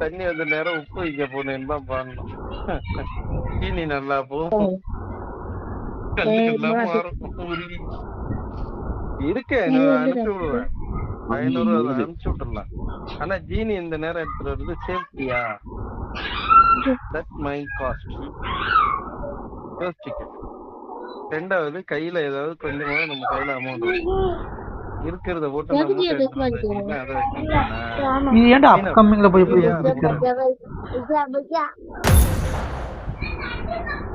தண்ணி வந்த நேரம் உப்பு வைக்க போனேன்னு தான் பாடணும். சீனி நல்லா போகும். இருக்கு நான் அனுப்பி விடுவேன். ஐநூறு அனுப்பிச்சு விட்டுறலாம். ஆனா ஜீனி இந்த நேரம் எடுத்துட்டு வருது சேஃப்டியா? தட் மை காஸ்ட் யோசிச்சுக்க ரெண்டாவது கையில ஏதாவது கொஞ்சமா நம்ம கையில அமௌண்ட் இருக்கிறத போட்டு அதை வச்சுக்கலாம். நீ ஏன்டா அப்கமிங்ல போய் போய் பிடிக்கிற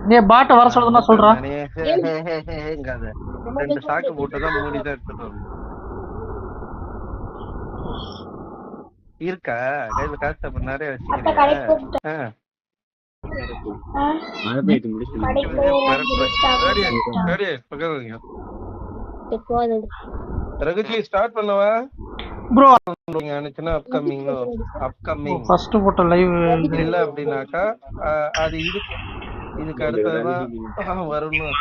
நீ பாட்டை வர நானே ஹேங்காத. ரெண்டு சாக்கு போட்டுதான் மூடி தான் எடுத்துட்டு வரணும். இருக்கா? கையில காசு நிறைய வச்சுக்கிறீங்க. மழை பெய்து முடிச்சு ரகுஜி ஸ்டார்ட் பண்ணவா? ப்ரோ நீங்க நினைச்சுன்னா அப்கமிங் அப்கமிங் ஃபர்ஸ்ட் போட்ட லைவ் இல்ல அப்படின்னாக்கா ஆ, அது இதுக்கு இதுக்கு அடுத்ததுதான் வரும்னு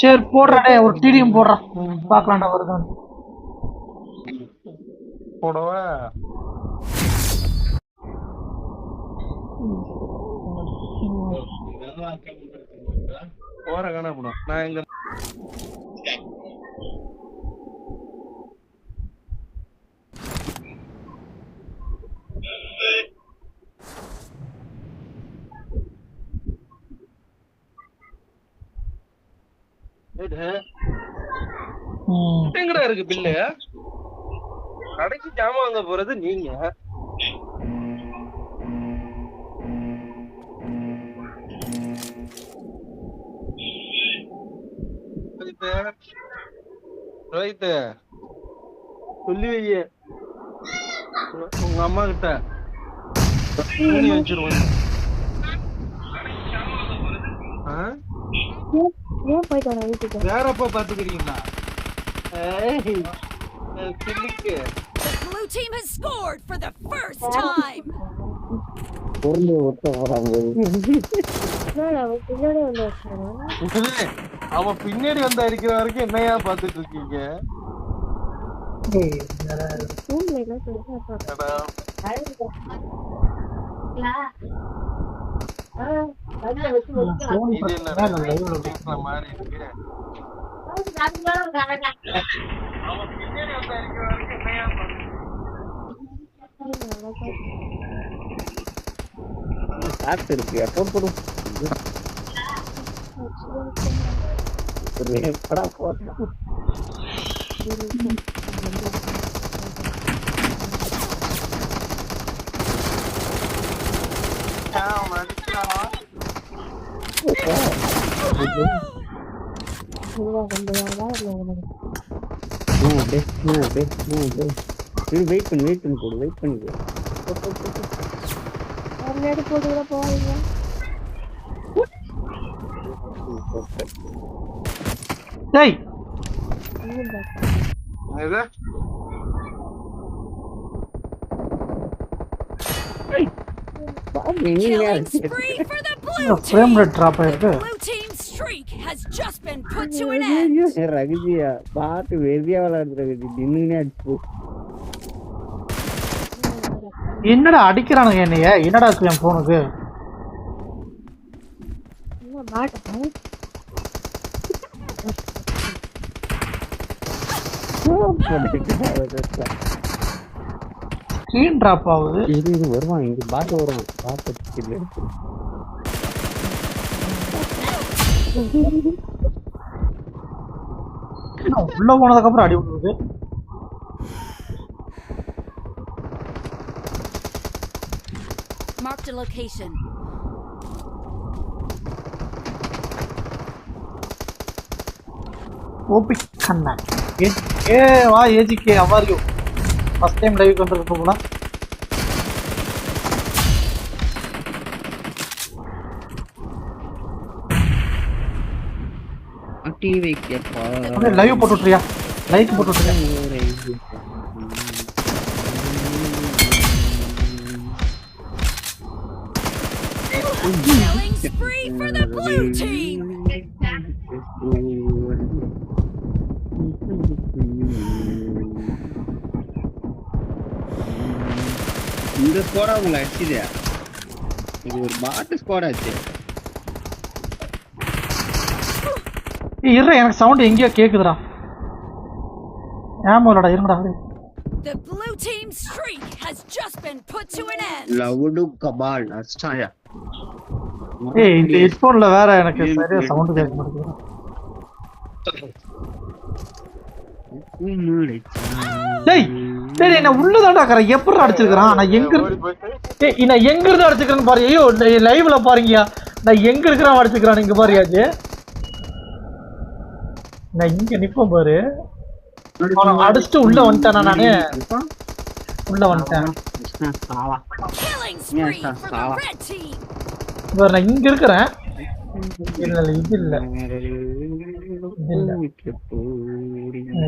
சரி போடுறாடே ஒரு டிடிஎம் போடுறான் பாக்கலாம்டா வருதான் போடவா? போற காணப்படும் நான் எங்க எங்கடா இருக்கு பில்லு? கடைக்கு ஜாமான் வாங்க போறது நீங்க? ரோஹித் சொல்லி வைய. உங்க அம்மா கிட்ட. துணி வச்சிருவோம்? வேறப்பா பாத்துக்கிறீங்களா? The blue team has scored for the first time. பொருள் அவன் பின்னாடி வந்து அடிக்கிற வரைக்கும் என்னையா பாத்துட்டு இருக்கீங்க? மாதிரி இருக்கு எப்போ போடும்? எப்படா போட்டோம் அவன் வெயிட் பண்ணி வெயிட் பண்ணி போடு வெயிட் பண்ணி போடு போ, போ, போ, போ. டேய் இது பாரு, எங்கேயா Killing இருக்கு? spree for the blue frame. Rate drop ஆயிருக்கு. ரகுஜியா பாட்டு வெறியா நின்னுனே அடிச்சு என்னடா அடிக்கிறானுங்க என்னைய? என்னடா இருக்கு என் போனுக்கு ஸ்க்ரீன் டிராப் ஆகுது. இது இது வருவான் இங்க பாட்டு வருவான் பாட்டு எடுத்து. என்ன உள்ள போனதுக்கு அப்புறம் அடி விடுறது Marked a location. ஓபி கண்ணா ஏ ஏ வா ஏஜிகே அவ்வாறு யூ ஃபர்ஸ்ட் டைம் லைவ் மாட்டி வைக்கப்பா அப்படியே லைவ் போட்டு விட்றியா லைக் போட்டு விட்றியா Killing spree for the blue team. இந்த ஸ்கோரா உங்களை அடிச்சுதே. இது ஒரு பாட்டு ஸ்கோர் ஆச்சு. இருடா எனக்கு சவுண்ட் எங்கேயோ கேக்குதுடா. ஏமாலடா இருங்கடா இரு. The blue team's streak has just been put to an end. லவுடு கபால் அஸ்டாயா ஏய் இந்த ஹெட்போன்ல வேற எனக்கு சரியா சவுண்ட் கேட்க மாட்டேங்குது. டேய் டேய் டேய், நான் உள்ளதாடா இருக்கறேன் எப்படி அடிச்சிருக்கான் நான் எங்க டேய் நான் எங்க இருந்து அடிச்சிருக்கேன்னு பாரு. ஐயோ லைவ்ல பாருங்கயா நான் எங்க இருக்கிறேன் அடிச்சிருக்கான் இங்க பாருயாச்சு நான் இங்க நிப்பேன் பாரு. அடிச்சுட்டு உள்ள வந்துட்டேனா நானு? உள்ள வந்துட்டேன். நான் இங்க இருக்கிறேன்.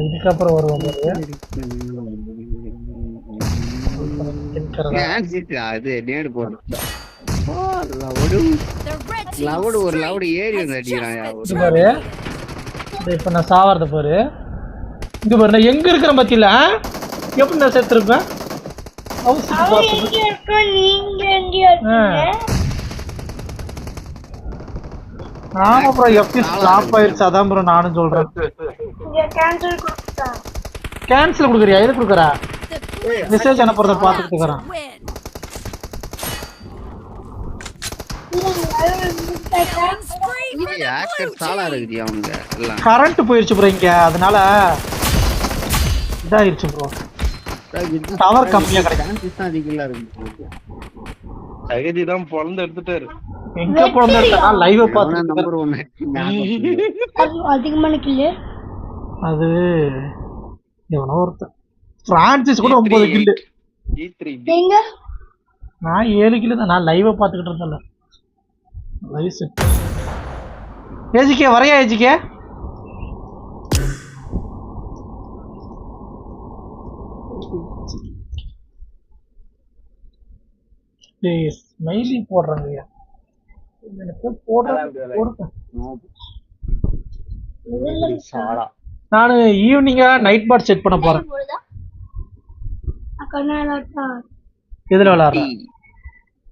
இதுக்கப்புறம் வருவோம்? அது நேடு லவுடு ஒரு லவுடு ஏறி வந்து அடிக்கிறான் பாரு. இப்ப நான் சாவறத பாரு. இங்க பாரு நான் எங்க இருக்கிறேன் பத்தியில எப்படி நான் செத்துருப்பேன் அவசியம் பார்த்து எங்க இருக்கோம் நீங்க எங்கேயோ இருக்கீங்க ஆமா அப்புறம் எப்படி ஸ்டாப் ஆயிருச்சு. அதான் ப்ரோ நானும் சொல்றேன். இங்க கேன்சல் கொடுத்தா கேன்சல் கொடுக்குறியா? எது கொடுக்குறா? மெசேஜ் அனுப்புறத பார்த்துட்டு இருக்கிறேன். கரண்ட் போயிருச்சு ப்ரோ இங்க. அதனால இதாயிருச்சு ப்ரோ Tower கம்மியா கிடைக்கும். தகுதி தான் பொழந்து எடுத்துட்டாரு எங்க பிறந்திருக்கா? லைவ் பார்த்து நம்பர் ஒன்னு அது அதிகமான கில்லு அது எவனோ ஒருத்தன். பிரான்சிஸ் கூட ஒன்பது கில்லு இ த்ரீ எங்க? நான் ஏழு கிலோ தான். நான் லைவை பார்த்துக்கிட்டு இருந்தேன்ல. லைவ் செட் ஏஜிக்கே வரையா ஏஜிக்கே டேய் ஸ்மைலி போடுறாங்கய்யா எனக்கு போடுறது போடுறேன் சாலா நான் ஈவினிங்கா நைட் பாட் செட் பண்ண போறேன். எதுல விளையாடுறேன்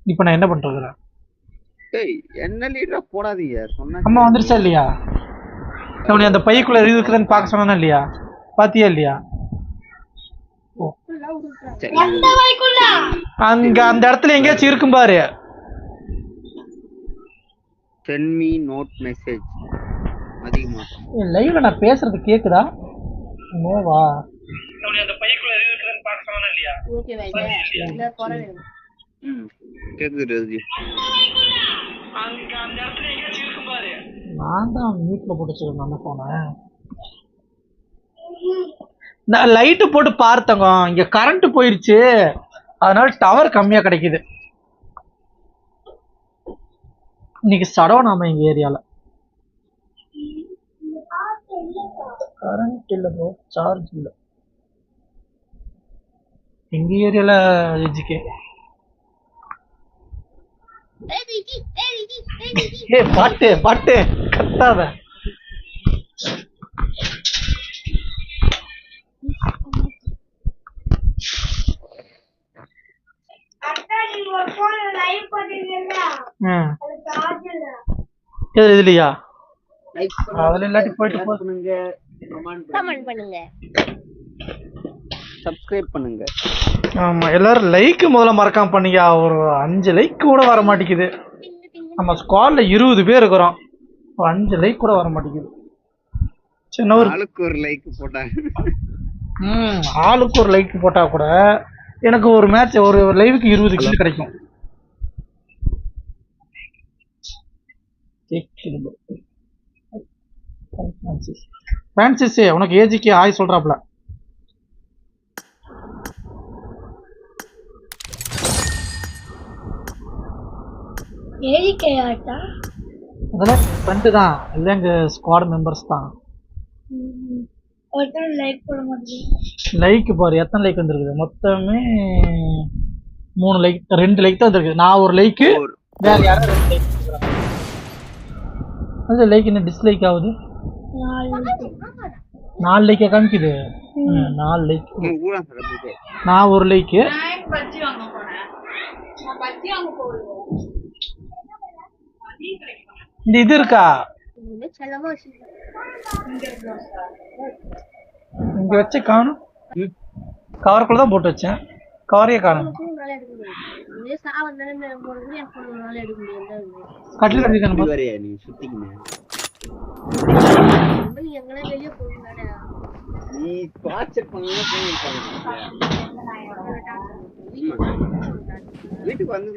இப்போ நான் என்ன பண்றேன் ஏய் என்ன லீடரா போடாதீங்க. சொன்னா அம்மா வந்துருச்சா இல்லையா? அவனை அந்த பைக்குள்ள இருக்குதுன்னு பார்க்க சொன்னா இல்லையா? பாத்தியா இல்லையா? அங்க அந்த இடத்துல எங்கேயாச்சும் இருக்கும் பாரு. Send me note message. அதிகமா லைவ்ல நான் பேசுறது கேக்குதா? நோவா ம். கேக்குது ரஜி நான் தான் மியூட்ல போட்டு வச்சிருக்கேன் அந்த போனை நான் லைட்டு போட்டு பார்த்தங்க. இங்க கரண்ட் போயிருச்சு. அதனால டவர் கம்மியா கிடைக்குது. இன்னைக்கு சடவு நாம எங்க ஏரியால. கரண்ட் இல்ல ப்ரோ சார்ஜ் இல்ல. எங்க ஏரியால எஜிகே ஏ பாட்டு பாட்டு. கத்தாத அக்கா நீங்க ஒரு போன் லைவ் பண்ணீங்கல்ல ம் அது சார்ஜ் இல்ல எது இதுலையா லைக் அதுல இல்லாட்டி போயிட்டு பண்ணுங்க. கமெண்ட் பண்ணுங்க. சப்ஸ்கிரைப் பண்ணுங்க. ஆமா எல்லாரும் லைக் முதல்ல மறக்காம பண்ணீங்க. ஒரு அஞ்சு லைக் கூட வர மாட்டேங்குது. நம்ம ஸ்குவாட்ல இருபது பேர் இருக்கிறோம். ஒரு அஞ்சு லைக் கூட வர மாட்டேங்குது. சின்ன ஒரு ஆளுக்கு ஒரு லைக் போட்டாங்க ம் ஆளுக்கு ஒரு லைக் போட்டா கூட எனக்கு ஒரு மேட்ச் ஒரு லைவுக்கு இருபது கிலோ கிடைக்கும். பிரான்சிஸ் உனக்கு ஏஜிக்கு ஆய் சொல்றாப்ல. ஏரிக்கை ஆட்டா அதெல்லாம் ஃப்ரெண்டு தான். இல்லை எங்கள் ஸ்குவாட் மெம்பர்ஸ் தான் ஒருத்தர் லைக் போட மாட்டேங்குது. லைக் பாரு எத்தனை லைக் வந்திருக்குது? மொத்தமே மூணு லைக் ரெண்டு லைக் தான் வந்திருக்கு நான் ஒரு லைக்கு வேற யாரும் ரெண்டு லைக் அது லைக் என்ன டிஸ்லைக் ஆகுது? நாலு லைக்கா காமிக்குது? நாலு லைக். நான் ஒரு போடுவோம் இந்த இது இருக்கா? இங்க வச்சு காணும். கவருக்குள்ள தான் போட்டு வச்சேன். கவரையே காணும். இதே சா வந்தாலே முடியாது கட்டில் நீ வெளியே நீ வீட்டுக்கு வந்து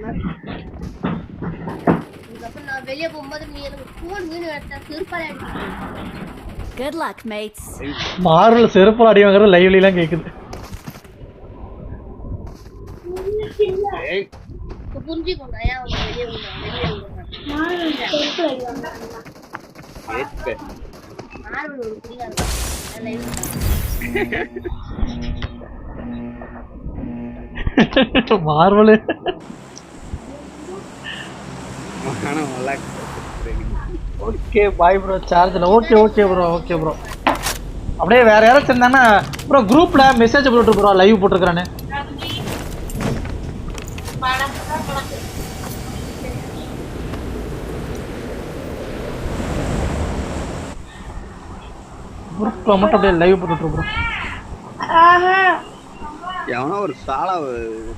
இதுக்கப்புறம் நான் வெளியே போகும்போது நீ எனக்கு ஃபோன் வீணு எடுத்தா திருப்பாலே Good luck, mates. மார்வல் செருப்பு அடி வாங்குறது லைவ்லாம் கேக்குது. ஏய், இப்போ புரிஞ்சுக்கோங்க ஏன் அவங்க வெளியே ஒரு புரியா மார்வல். நல்லா ஓகே பாய் ப்ரோ சார்ஜில் okay okay bro okay bro அப்படியே வேற யாராச்சும் இருந்தாங்கன்னா ப்ரோ குரூப்ல மெசேஜ் போட்டு ப்ரோ லைவ் போட்டுருக்கானே குரூப்ல மட்டும் அப்படியே லைவ் போட்டுட்டு ப்ரோ எவனோ ஒரு சாலா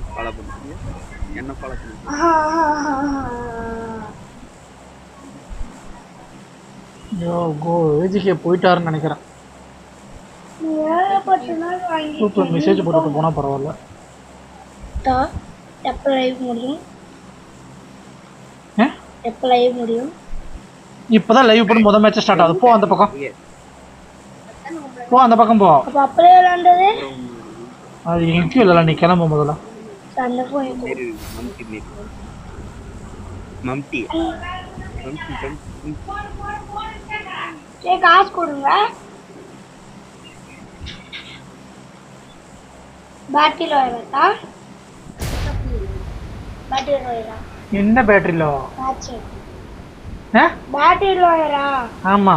ஃபாலோ பண்ணுங்க என்ன பண்ணுங்க ஐயோ கோ ஏஜிகே போயிட்டாருன்னு நினைக்கிறேன். குரூப்ல மெசேஜ் போட்டுட்டு போனா பரவாயில்ல. எப்போ லைவ் முடியும்? எப்போ லைவ் முடியும்? இப்பதான் லைவ் போட்டு முதல் மேட்ச் ஸ்டார்ட் ஆகுது. போ அந்த பக்கம். போ அந்த பக்கம் போ. அப்போ அப்படியே விளாண்டது அது எங்கேயும் இல்லைல்ல நீ கிளம்பு முதல்ல. சண்டை போய் மாரி மம்டி மாரி மம்டி மம்டி மம்டி சரி காசு கொடுங்க பேட்டரியில் வரதா பேட்டரியில் வரா என்ன பேட்டரியில பேட்டரியில் வரா ஆமா.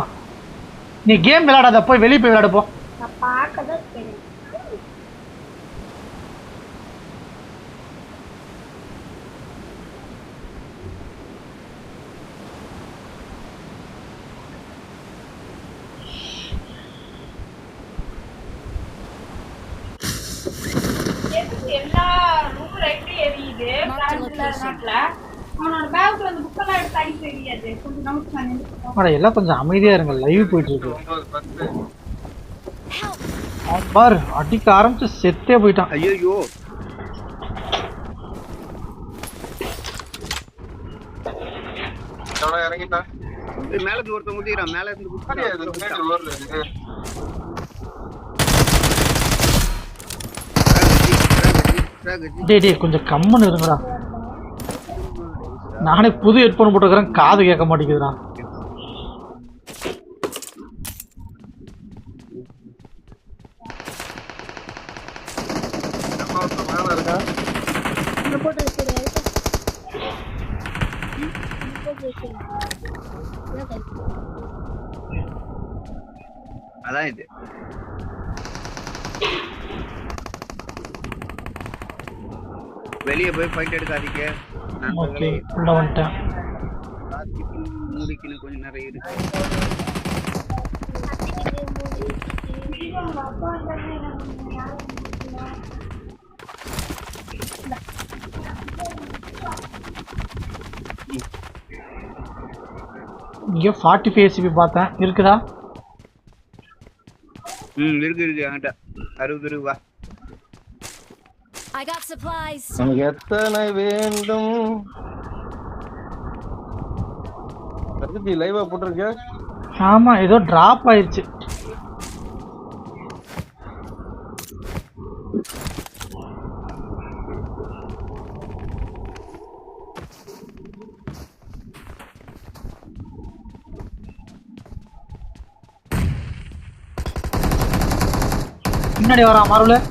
நீ கேம் விளையாடாத போய் வெளியே போய் விளையாடு போ. நான் தான் தெரியும் எல்லா ரூம்ல எப்படி எரியுது Marked a location. அவனோட பேக்ல அந்த புக்கெல்லாம் எடுத்து அடி தெரியாது கொஞ்சம் நமக்கு நான் நினைச்சுக்கோ அட எல்லாம் கொஞ்சம் அமைதியா இருங்க. லைவ் போயிட்டு இருக்கு. பாரு அடிக்க ஆரம்பிச்சு செத்தே போயிட்டான். ஐயோ இறங்கிட்டான் மேல இருந்து ஒருத்தன் குதிக்கிறான் மேல இருந்து அப்படியே அது டேய் டேய் கொஞ்சம் கம்முன்னு இருங்கடா. நானே புது ஹெட்ஃபோன் போட்டுக்கிறேன் காது கேட்க மாட்டேங்குதுடா நம்ம ஒருத்தன் மேல இருக்கான் இந்த போட்டு வச்சிருக்காரு போட்டு வச்சிருக்காரு அதான் இது வெளியே போய் ஃபைட் எடுக்காதீங்க. ஓகே உள்ள வந்துட்டேன். மூடிக்கணும் கொஞ்சம் நிறைய இருக்கு. இங்கே ஃபார்ட்டி ஃபைவ் எஸ்பி பார்த்தேன். இருக்குதா? ம் இருக்கு இருக்கு. என்கிட்ட. அறுபது ரூபா. I got supplies. எத்தனை வேண்டும்? பிரகதி லைவா போட்டிருக்க ஆமாம் ஏதோ ட்ராப் ஆயிடுச்சு பின்னாடி வரான் மறுபடியும்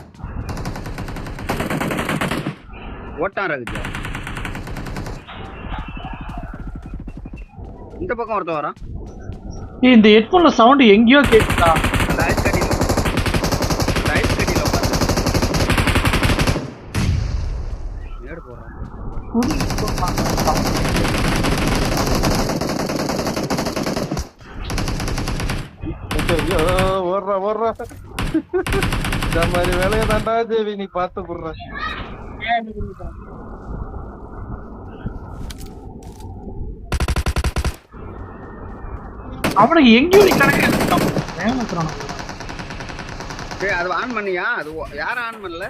ஓட்டான் ரகுஜா இந்த பக்கம் ஒருத்தன் வரான். இந்த ஹெட்ஃபோன்ல சவுண்ட் எங்கேயோ கேட்குதா ஐஸ் கடியில. ஐஸ் கடியில உட்காந்து போறான். ஐயோ, ஓடுறா ஓடுறா. இந்த மாதிரி வேலையை தாண்டா தேவி நீ பார்த்து குடுற. அவனுக்கு எங்கேயோ நீ கணக்கு ஏமாத்துறான் ஏய் அது ஆன் பண்ணியா? அது யாரும் ஆன் பண்ணல?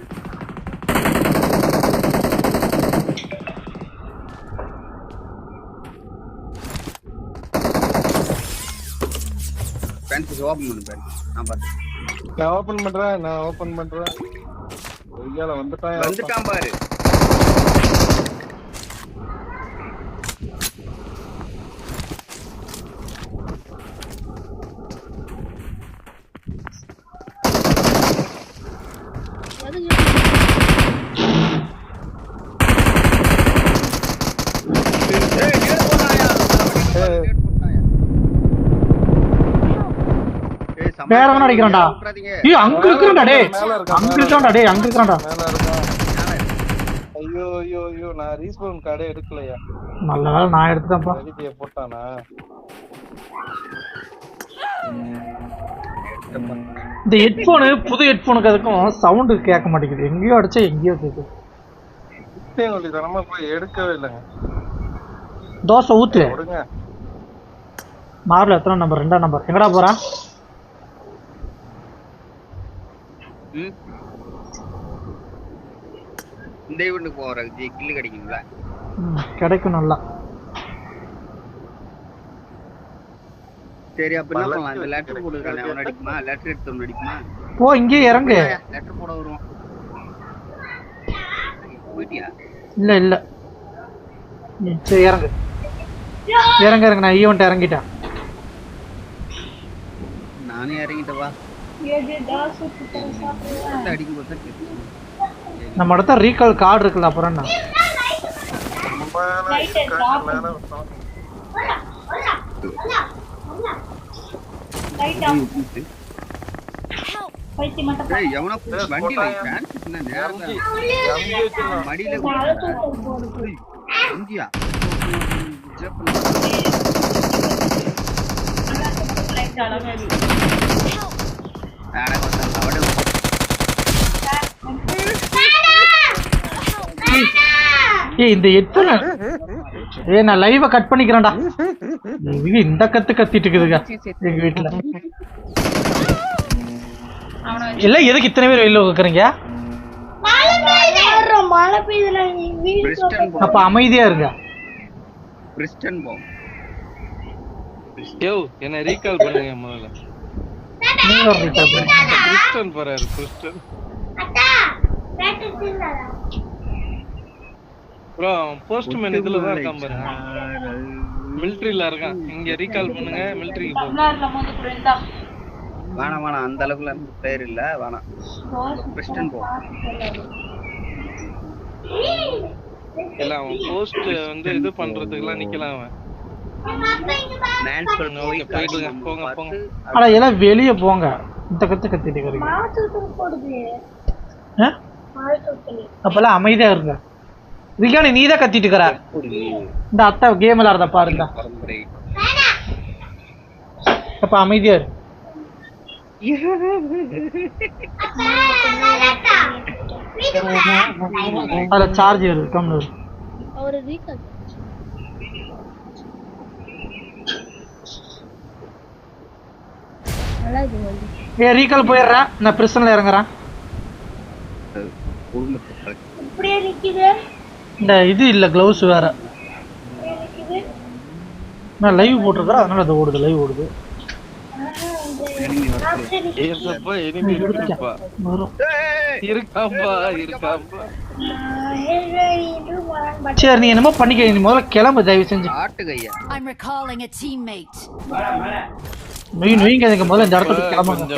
பேன்ஸ் ஓபன் பண்ணு பேன்ஸ் நான் பார்த்தேன் நான் ஓபன் பண்றேன் நான் ஓபன் பண்றேன். வந்துட்டான் வந்துட்டான் பாரு எதுக்கு ஏய் நேடு போறாயா நேடு போட்டாயா ஏய் சமாளி வேற எவனோ அடிக்கிறான்டா. ஏய் அங்க இருக்கிறான்டா டேய். அங்க மேல இருக்கான்டா டேய் அங்க மேல. ஐயோ ஐயோ ஐயோ நான் ரீஸ்பவுன் கார்டே எடுக்கலையா? நல்ல வேலை நான் எடுத்துட்டேன்ப்பா. ரவிதிய போட்டானா? இந்த ஹெட்ஃபோனு புது ஹெட்ஃபோனுக்கு அதுக்கும் சவுண்டு கேட்க மாட்டேங்குது. எங்கேயோ அடிச்சா எங்கேயோ கேட்குது ஒளி போய் எடுக்கவே இல்லைங்க. தோசை ஊத்து. விடுங்க மார்ல எத்தனை நம்பர் ரெண்டாம் நம்பர் எங்கடா போறான் ம். இந்த ஈவெண்ட்டுக்கு போற ஜி கில்லு கிடைக்குங்களா கிடைக்கும் நல்லா. சரி அப்ப என்ன பண்ணலாம்? இந்த லெட்டர் போட்டுருக்கானே அவன் அடிக்குமா லெட்டர் எடுத்தவன் அடிக்குமா போ இங்கே இறங்கு. லெட்டர் போட போயிட்டியா? இல்ல இல்ல. நீ சரி இறங்கு. இறங்க இறங்க. நான் ஈவெண்ட் இறங்கிட்டேன். நானே இறங்கிட்ட நம்ம இடத்த ரீகால் கார்டு இருக்குல்ல அப்புறம். மடியில போடு இந்தியா லைட் அழகா ஏய் இந்த ஹெட்ஃபோன் ஏய் நான் லைவ கட் பண்ணிக்கிறேன்டா. இந்த கத்து கத்திட்டு இருக்குதுங்க எங்க வீட்டுல. எல்லாம் எதுக்கு இத்தனை பேர் வெளியில உட்காருங்க அப்ப அமைதியா இருங்க. பிரிஸ்டன் போ யோ என்ன ரீகால் பண்ணுங்க முதல்ல நீங்க ஒரு recall பண்ணுங்க. கிறிஸ்டன் போறாரு கிறிஸ்டன். ப்ரோ போஸ்ட்மேன் இதுல தான் இருக்கான் பாருங்க மிலிட்டரியில இருக்கான். இங்க ரீகால் பண்ணுங்க மிலிட்டரிக்கு போ. வேணாம் வேணாம் அந்த அளவுக்கு எனக்கு பேர் இல்ல. வேணாம் பிரிஸ்டன் போ. இல்ல அவன் போஸ்ட் வந்து இது பண்றதுக்குலாம் நிக்கலாம் அவன். எல்லாம் வெளிய போங்க. இந்த கத்து கத்திட்டு அப்பெல்லாம் அமைதியா இருங்க. விகானி நீ தான் கத்திட்டு இருக்கிற. இந்த அத்தை கேம் விளையாடுறத பாருங்க. அப்ப அமைதியா இரு. அதுல சார்ஜ் இருக்கு கம்னு. ஒரு ரீகல் நல்லா இது வந்து ஏ ரீகால் போயிடுறேன் நான் பிரிசன்ல இறங்குறேன். இந்த இது இல்ல க்ளவுஸ் வேற. நான் லைவ் போட்டிருக்கிறேன் அதனால அது ஓடுது லைவ் ஓடுது. சரி நீ என்னமோ பண்ணிக்க நீ முதல்ல கிளம்பு தயவு செஞ்சு. ஆட்டு நொய் நொய்ங்க எனக்கு முதல்ல இந்த இடத்துக்கு கிளம்புங்க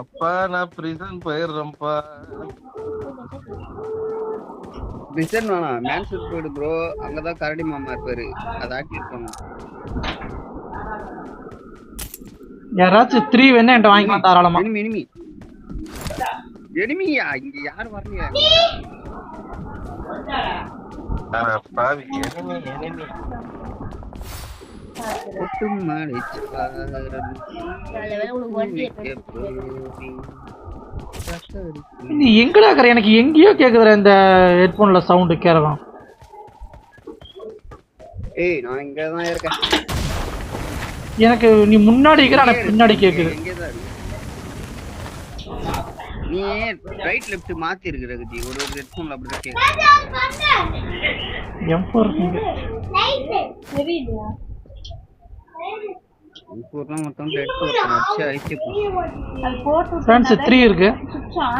எப்பா நான் பிரிசன் போயிடுறேன்ப்பா. பிசன் வேணாம். மேன் ஷூட் போயிடு ப்ரோ அங்கதான் கரடி மாமா இருப்பாரு. அதை ஆக்டிவேட் பண்ணும் யாராச்சும் த்ரீ வேணா என்கிட்ட வாங்கிக்கலாம் தாராளமா. எனிமி எனிமி எனிமியா இங்க யாரும் வரலையா. பாவி நீ எங்கடா இருக்கிற எனக்கு எங்கேயோ கேக்குதுடா இந்த ஹெட்போன்ல சவுண்டு கேரளம் ஏய் நான் இங்க தான் இருக்கேன். எனக்கு நீ முன்னாடி இருக்கிற ஆனா பின்னாடி கேக்குது. நீ ரைட் லெஃப்ட் மாத்தி இருக்கிற கதி ஒரு ஒரு ஹெட்ஃபோன்ல அப்படிதான் கேக்குது. எம் ஃபோர் இப்போதான் மொத்தம் ஹெட்ஃபோன் அடிச்சு அழிச்சு போச்சு ஃப்ரெண்ட்ஸ் த்ரீ இருக்கு.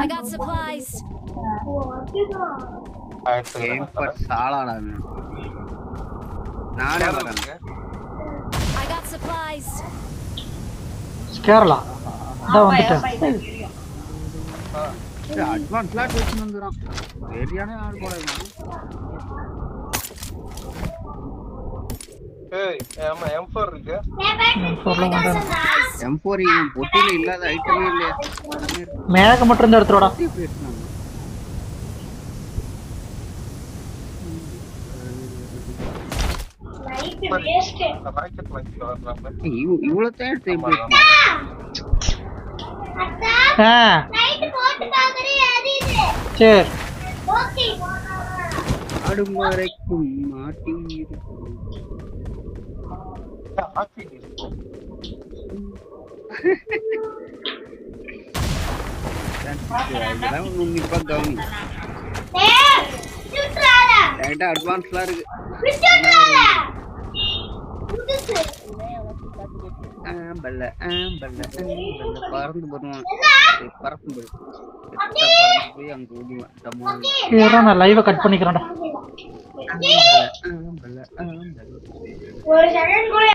I got supplies. கேம் பர் சாலாடா நானே வரேன். I got supplies. கேரளா. இதான் வந்துட்டேன். அட்வான்ஸ் லாட் வச்சு வந்துடும் சரியான ஆள் போல. ஏய், ஆமா M4 இருக்கு எம் ஃபோர்ல வந்துட்டேன் M4 இவன் பொட்டியில இல்லாத ஐட்டமே இருக்கு. மேக மட்டும் இருந்தா எடுத்துடா எப்படி எடுத்துனாங்க? ராக்கெட் லான்ச்சர் வர்றாங்க ஏய், இவ்- இவ்வளவுதான் எடுத்து எப்படி எடுத்துனாங்க? ஆ சரி ஆடும் வரைக்கும் மாட்டியிருக்கும் ராக்கெட் இருக்கு. இதெல்லாம் உன்னிப்பா கவனி என்கிட்ட அட்வான்ஸ்லாம் இருக்கு ஆம்பல்ல ஆம்பல்ல ஆம்பல்ல பறந்து போடுவான் பறந்து போய் பறந்து போய் அங்க ஓடுவேன் நான் லைவை கட் பண்ணிக்கிறேன்டா. ஆம்பல்ல ஆம்பல்ல ஆம்பல்ல ஒரு செகண்ட் கூட